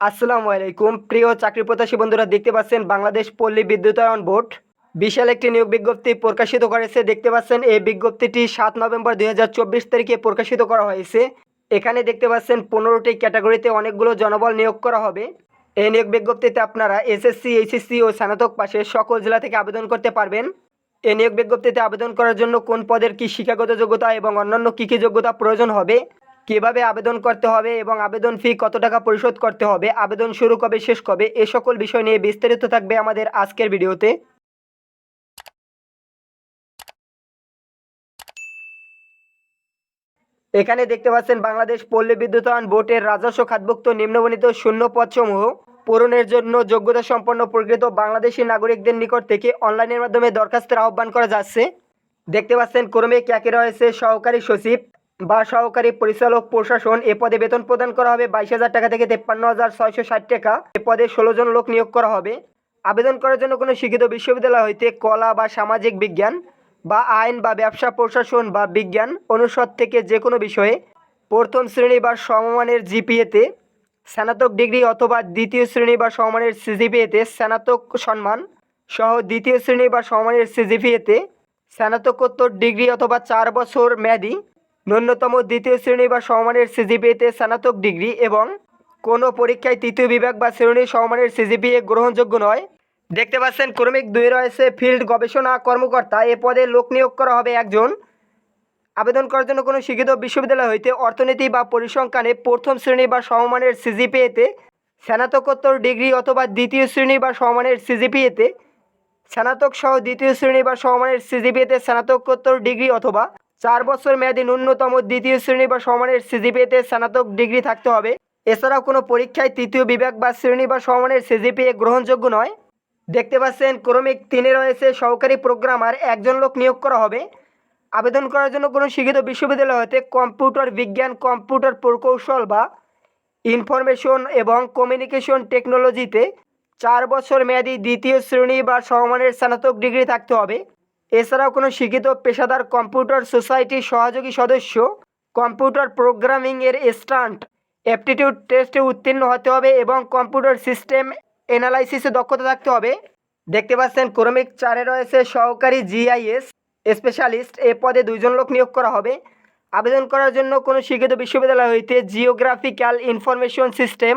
আসসালামু আলাইকুম। প্রিয় চাকরি প্রত্যাশী বন্ধুরা, দেখতে পাচ্ছেন বাংলাদেশ পল্লী বিদ্যুতায়ন বোর্ড। বিশাল একটি নিয়োগ বিজ্ঞপ্তি প্রকাশিত করেছে। দেখতে পাচ্ছেন, এই বিজ্ঞপ্তিটি সাত নভেম্বর দুই হাজার চব্বিশ তারিখে প্রকাশিত করা হয়েছে। এখানে দেখতে পাচ্ছেন, পনেরোটি ক্যাটাগরিতে অনেকগুলো জনবল নিয়োগ করা হবে। এই নিয়োগ বিজ্ঞপ্তিতে আপনারা এসএসসি, এইচএসসি ও স্নাতক পাশে সকল জেলা থেকে আবেদন করতে পারবেন। এই নিয়োগ বিজ্ঞপ্তিতে আবেদন করার জন্য কোন পদের কি শিক্ষাগত যোগ্যতা এবং অন্যান্য কী কী যোগ্যতা প্রয়োজন হবে? কীভাবে আবেদন করতে হবে এবং আবেদন ফি কত টাকা পরিশোধ করতে হবে, আবেদন শুরু কবে, শেষ কবে, এ সকল বিষয় নিয়ে বিস্তারিত থাকবে আমাদের আজকের ভিডিওতে। এখানে দেখতে পাচ্ছেন বাংলাদেশ পল্লী বিদ্যুতায়ন বোর্ডের রাজস্ব খাতভুক্ত নিম্নবর্ণিত শূন্য পদসমূহ পূরণের জন্য যোগ্যতা সম্পন্ন প্রকৃত বাংলাদেশি নাগরিকদের নিকট থেকে অনলাইনের মাধ্যমে দরখাস্তের আহ্বান করা যাচ্ছে। দেখতে পাচ্ছেন ক্রমে ক্যাকে রয়েছে সহকারী সচিব বা সহকারী পরিচালক প্রশাসন এ পদে বেতন প্রদান করা হবে বাইশ হাজার টাকা থেকে তেপ্পান্ন হাজার ছয়শো ষাট টাকা। এ পদে ষোলো জন লোক নিয়োগ করা হবে। আবেদন করার জন্য কোনো শিক্ষিত বিশ্ববিদ্যালয় হইতে কলা বা সামাজিক বিজ্ঞান বা আইন বা ব্যবসা প্রশাসন বা বিজ্ঞান অনুষদ থেকে যে কোনো বিষয়ে প্রথম শ্রেণি বা সমমানের জিপিএতে স্নাতক ডিগ্রি অথবা দ্বিতীয় শ্রেণি বা সমমানের সিজিপিএতে স্নাতক সম্মান সহ দ্বিতীয় শ্রেণি বা সমমানের সিজিপিএতে স্নাতকোত্তর ডিগ্রি অথবা চার বছর মেয়াদি ন্যূনতম দ্বিতীয় শ্রেণি বা সমমানের সিজিপিএতে স্নাতক ডিগ্রি এবং কোনো পরীক্ষায় তৃতীয় বিভাগ বা শ্রেণি সমমানের সিজিপিএ গ্রহণযোগ্য নয়। দেখতে পাচ্ছেন, ক্রমিক দুই রয়েছে ফিল্ড গবেষণা কর্মকর্তা। এ পদে লোক নিয়োগ করা হবে একজন। আবেদন করার জন্য কোনো শিক্ষিত বিশ্ববিদ্যালয় হইতে অর্থনীতি বা পরিসংখ্যানে প্রথম শ্রেণি বা সমমানের সিজিপিএতে স্নাতকোত্তর ডিগ্রি অথবা দ্বিতীয় শ্রেণি বা সমমানের সিজিপিএতে স্নাতক সহ দ্বিতীয় শ্রেণি বা সমমানের সিজিপিএতে স্নাতকোত্তর ডিগ্রি অথবা চার বছর মেয়াদী ন্যূনতম দ্বিতীয় শ্রেণি বা সমমানের সিজিপিএতে স্নাতক ডিগ্রি থাকতে হবে। এছাড়াও কোনো পরীক্ষায় তৃতীয় বিভাগ বা শ্রেণি বা সমমানের সিজিপিএ গ্রহণযোগ্য নয়। দেখতে পাচ্ছেন, ক্রমিক তিনে রয়েছে সহকারী প্রোগ্রামার, একজন লোক নিয়োগ করা হবে। আবেদন করার জন্য কোনো শিক্ষিত বিশ্ববিদ্যালয় হতে কম্পিউটার বিজ্ঞান, কম্পিউটার প্রকৌশল বা ইনফরমেশন এবং কমিউনিকেশন টেকনোলজিতে চার বছর মেয়াদী দ্বিতীয় শ্রেণি বা সমমানের স্নাতক ডিগ্রি থাকতে হবে। এছাড়াও কোনো শিক্ষিত পেশাদার কম্পিউটার সোসাইটির সহযোগী সদস্য, কম্পিউটার প্রোগ্রামিং এর স্টান্ট, অ্যাপটিটিউড টেস্টে উত্তীর্ণ হতে হবে এবং কম্পিউটার সিস্টেম অ্যানালাইসিসে দক্ষতা থাকতে হবে। দেখতে পাচ্ছেন ক্রমিক চারে রয়েছে সহকারী জিআইএস স্পেশালিস্ট। এ পদে দুইজন লোক নিয়োগ করা হবে। আবেদন করার জন্য কোনো শিক্ষিত বিশ্ববিদ্যালয় হইতে জিওগ্রাফিক্যাল ইনফরমেশন সিস্টেম,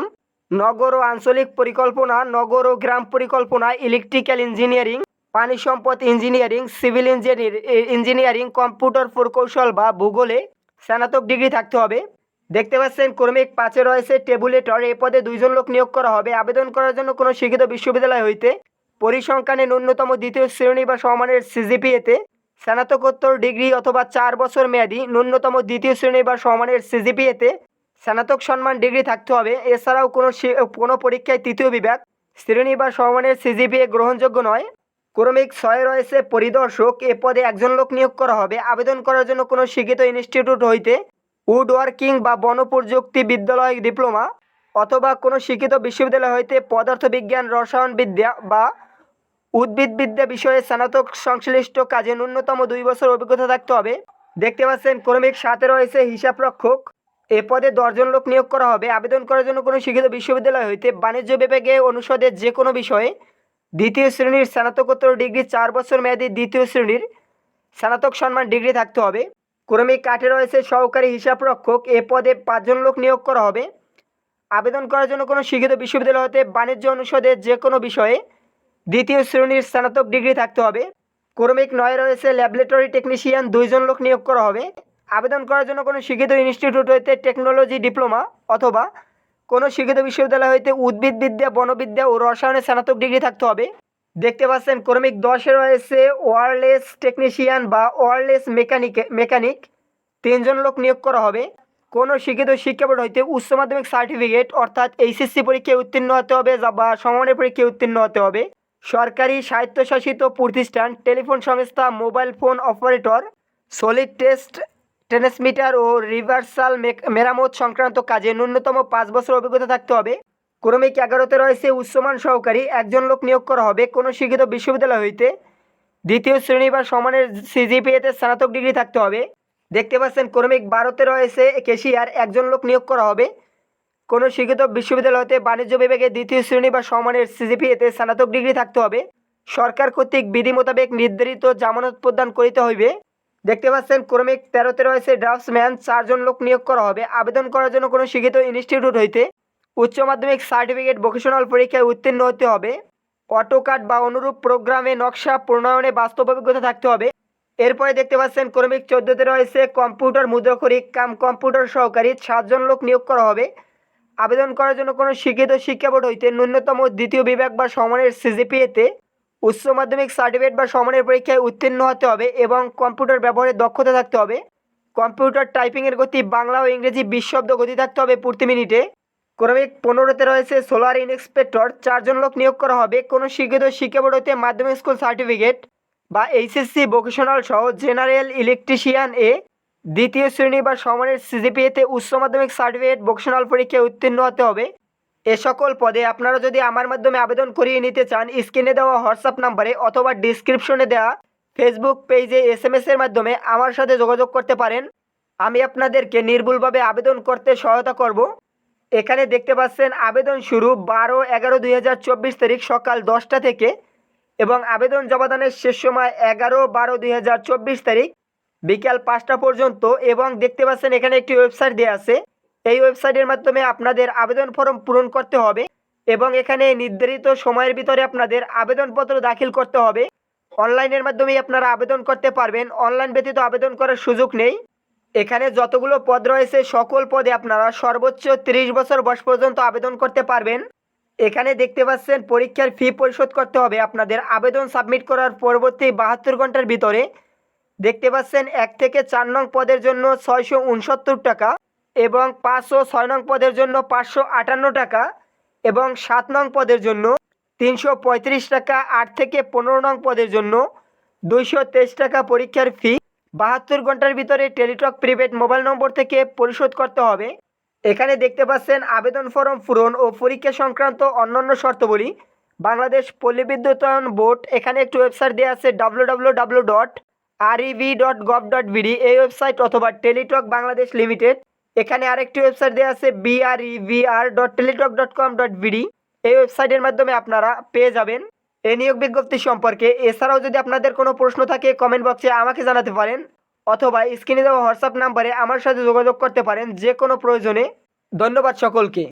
নগর ও আঞ্চলিক পরিকল্পনা, নগর ও গ্রাম পরিকল্পনা, ইলেকট্রিক্যাল ইঞ্জিনিয়ারিং পানি সম্পদ engineering, civil engineer engineering, computer প্রকৌশল বা ভূগোলে স্নাতক ডিগ্রি থাকতে হবে। দেখতে পাচ্ছেন, ক্রমিক পাঁচে রয়েছে, টেবুলেটর। এই পদে দুইজন লোক নিয়োগ করা হবে। আবেদন করার জন্য কোনো শিক্ষিত বিশ্ববিদ্যালয় হইতে পরিসংখ্যানে ন্যূনতম দ্বিতীয় শ্রেণি বা সমানের সিজিপিএতে স্নাতকোত্তর ডিগ্রি অথবা চার বছর মেয়াদি ন্যূনতম দ্বিতীয় শ্রেণি বা সমানের সিজিপিএতে স্নাতক সম্মান ডিগ্রি থাকতে হবে। এছাড়াও কোনো কোনো পরীক্ষায় তৃতীয় বিভাগ, শ্রেণি বা সমানের সিজিপিএ গ্রহণযোগ্য নয়। ক্রমিক ছয় রয়েছে, পরিদর্শক। এ পদে একজন লোক নিয়োগ করা হবে। আবেদন করার জন্য কোনো শিক্ষিত ইনস্টিটিউট হইতে উড ওয়ার্কিং বা বনপ্রযুক্তি বিদ্যালয় ডিপ্লোমা অথবা কোনো শিক্ষিত বিশ্ববিদ্যালয় হইতে পদার্থবিজ্ঞান রসায়নবিদ্যা বা উদ্ভিদবিদ্যা বিষয়ে স্নাতক সংশ্লিষ্ট কাজে ন্যূনতম দুই বছর অভিজ্ঞতা থাকতে হবে। দেখতে পাচ্ছেন ক্রমিক সাথে রয়েছে হিসাব রক্ষক এ পদে দশজন লোক নিয়োগ করা হবে। আবেদন করার জন্য কোনো শিক্ষিত বিশ্ববিদ্যালয় হইতে বাণিজ্য বিভাগে অনুষদের যে কোনো বিষয়ে দ্বিতীয় শ্রেণির স্নাতকোত্তর ডিগ্রি চার বছর মেয়াদী দ্বিতীয় শ্রেণির স্নাতক সম্মান ডিগ্রি থাকতে হবে। ক্রমিক কাঠে রয়েছে সহকারী হিসাব রক্ষক। এ পদে পাঁচজন লোক নিয়োগ করা হবে। আবেদন করার জন্য কোনো শিক্ষিত বিশ্ববিদ্যালয় হতে বাণিজ্য অনুষদের যে কোনো বিষয়ে দ্বিতীয় শ্রেণির স্নাতক ডিগ্রি থাকতে হবে। ক্রমিক নয় রয়েছে ল্যাবরেটরি টেকনিশিয়ান। দুইজন লোক নিয়োগ করা হবে। আবেদন করার জন্য কোনো শিক্ষিত ইনস্টিটিউট হইতে টেকনোলজি ডিপ্লোমা অথবা কোনো শিক্ষিত বিশ্ববিদ্যালয় হইতে উদ্ভিদবিদ্যা, বনবিদ্যা ও রসায়নের স্নাতক ডিগ্রি থাকতে হবে। দেখতে পাচ্ছেন, ক্রমিক দশে রয়েছে ওয়ারলেস টেকনিশিয়ান বা ওয়ারলেস মেকানিক মেকানিক। তিনজন লোক নিয়োগ করা হবে। কোনো শিক্ষিত শিক্ষা বোর্ড হইতে উচ্চ মাধ্যমিক সার্টিফিকেট অর্থাৎ এইচএসসি পরীক্ষায় উত্তীর্ণ হতে হবে বা সমমানের পরীক্ষায় উত্তীর্ণ হতে হবে। সরকারি স্বায়ত্তশাসিত প্রতিষ্ঠান, টেলিফোন সংস্থা, mobile phone operator solid test transmitter ও রিভার্সাল মেরামত সংক্রান্ত কাজে ন্যূনতম পাঁচ বছর অভিজ্ঞতা থাকতে হবে। ক্রমিক এগারোতে রয়েছে উচ্চমান সহকারী, একজন লোক নিয়োগ করা হবে কোনো শিক্ষিত বিশ্ববিদ্যালয় হইতে? দ্বিতীয় শ্রেণি বা সমানের সিজিপিএতে স্নাতক ডিগ্রি থাকতে হবে। দেখতে পাচ্ছেন ক্রমিক বারোতে রয়েছে কেশিয়ার একজন লোক নিয়োগ করা হবে। কোনো শিক্ষিত বিশ্ববিদ্যালয় হতে বাণিজ্য বিভাগে দ্বিতীয় শ্রেণি বা সমানের সিজিপিএতে স্নাতক ডিগ্রি থাকতে হবে। সরকার কর্তৃক বিধি মোতাবেক নির্ধারিত জামানত প্রদান করিতে হইবে। দেখতে পাচ্ছেন, ক্রমিক তেরোতে রয়েছে ড্রাফটসম্যান, চারজন লোক নিয়োগ করা হবে। আবেদন করার জন্য কোনো শিক্ষিত ইনস্টিটিউট হইতে উচ্চ মাধ্যমিক সার্টিফিকেট ভোকেশনাল পরীক্ষায় উত্তীর্ণ হতে হবে। অটোকাট বা অনুরূপ প্রোগ্রামে নকশা, প্রণয়নে বাস্তব অভিজ্ঞতা থাকতে হবে। এরপরে দেখতে পাচ্ছেন, ক্রমিক চোদ্দোতে রয়েছে কম্পিউটার মুদ্রাক্ষরিক কাম, কম্পিউটার সহকারী, সাতজন লোক নিয়োগ করা হবে। আবেদন করার জন্য কোনো শিক্ষিত শিক্ষা বোর্ড হইতে ন্যূনতম দ্বিতীয় বিভাগ বা সমানের সিজিপিএতে উচ্চ মাধ্যমিক সার্টিফিকেট বা সমানের পরীক্ষায় উত্তীর্ণ হতে হবে এবং কম্পিউটার ব্যবহারে দক্ষতা থাকতে হবে। কম্পিউটার টাইপিংয়ের গতি বাংলা ও ইংরেজি বিশ শব্দ গতি থাকতে হবে প্রতি মিনিটে। ক্রমিক পনেরোতে রয়েছে সোলার ইনস্পেক্টর চারজন লোক নিয়োগ করা হবে। কোনো শিক্ষিত শিক্ষা বোর্ড হইতে মাধ্যমিক স্কুল সার্টিফিকেট বা এইচএসসি ভোকেশনাল সহ জেনারেল ইলেকট্রিশিয়ান এ দ্বিতীয় শ্রেণি বা সমানের সিজিপিএতে উচ্চ মাধ্যমিক সার্টিফিকেট ভোকেশনাল পরীক্ষায় উত্তীর্ণ হতে হবে। এ সকল পদে আপনারা যদি আমার মাধ্যমে আবেদন করিয়ে নিতে চান, স্ক্রিনে দেওয়া হোয়াটসঅ্যাপ নাম্বারে অথবা ডিসক্রিপশনে দেওয়া ফেসবুক পেজে এস এম এর মাধ্যমে আমার সাথে যোগাযোগ করতে পারেন। আমি আপনাদেরকে নির্ভুলভাবে আবেদন করতে সহায়তা করব। এখানে দেখতে পাচ্ছেন, আবেদন শুরু বারো এগারো দুই তারিখ সকাল দশটা থেকে এবং আবেদন জমাদানের শেষ সময় এগারো বারো দুই তারিখ বিকাল পাঁচটা পর্যন্ত এবং দেখতে পাচ্ছেন, এখানে একটি ওয়েবসাইট দেওয়া আছে। এই ওয়েবসাইটের মাধ্যমে আপনাদের আবেদন ফর্ম পূরণ করতে হবে এবং এখানে নির্ধারিত সময়ের ভিতরে আপনাদের আবেদনপত্র দাখিল করতে হবে। অনলাইনের মাধ্যমেই আপনারা আবেদন করতে পারবেন। অনলাইন ব্যতীত আবেদন করার সুযোগ নেই। এখানে যতগুলো পদ রয়েছে, সকল পদে আপনারা সর্বোচ্চ 30 বছর বয়স পর্যন্ত আবেদন করতে পারবেন। এখানে দেখতে পাচ্ছেন, পরীক্ষার ফি পরিশোধ করতে হবে। আপনাদের আবেদন সাবমিট করার পরবর্তী বাহাত্তর ঘণ্টার ভিতরে। দেখতে পাচ্ছেন, এক থেকে চার নং পদের জন্য ছয়শো উনসত্তর টাকা। এবং পাঁচ ও ছয় নং পদের জন্য পাঁচশো আটান্ন টাকা এবং সাত নং পদের জন্য তিনশো পঁয়ত্রিশ টাকা, আট থেকে পনেরো নং পদের জন্য দুইশো তেইশ টাকা পরীক্ষার ফি। বাহাত্তর ঘণ্টার ভিতরে টেলিটক প্রিপেড মোবাইল নম্বর থেকে পরিশোধ করতে হবে। এখানে দেখতে পাচ্ছেন আবেদন ফর্ম পূরণ ও পরীক্ষা সংক্রান্ত অন্যান্য শর্তাবলী। বাংলাদেশ পল্লী বিদ্যুতায়ন বোর্ড, এখানে একটি ওয়েবসাইট দেওয়া আছে W W W dot REV dot gov dot BD. এই ওয়েবসাইট অথবা টেলিটক বাংলাদেশ লিমিটেড এখানে আরেকটি ওয়েবসাইট দেওয়া আছে BREVR dot Teletalk dot com dot BD এই ওয়েবসাইটের মাধ্যমে আপনারা পেয়ে যাবেন এই নিয়োগ বিজ্ঞপ্তি সম্পর্কে। এছাড়াও যদি আপনাদের কোনো প্রশ্ন থাকে কমেন্ট বক্সে আমাকে জানাতে পারেন, অথবা স্ক্রিনে দেওয়া হোয়াটসঅ্যাপ নাম্বারে আমার সাথে যোগাযোগ করতে পারেন, যে কোনো প্রয়োজনে। ধন্যবাদ সকলকে।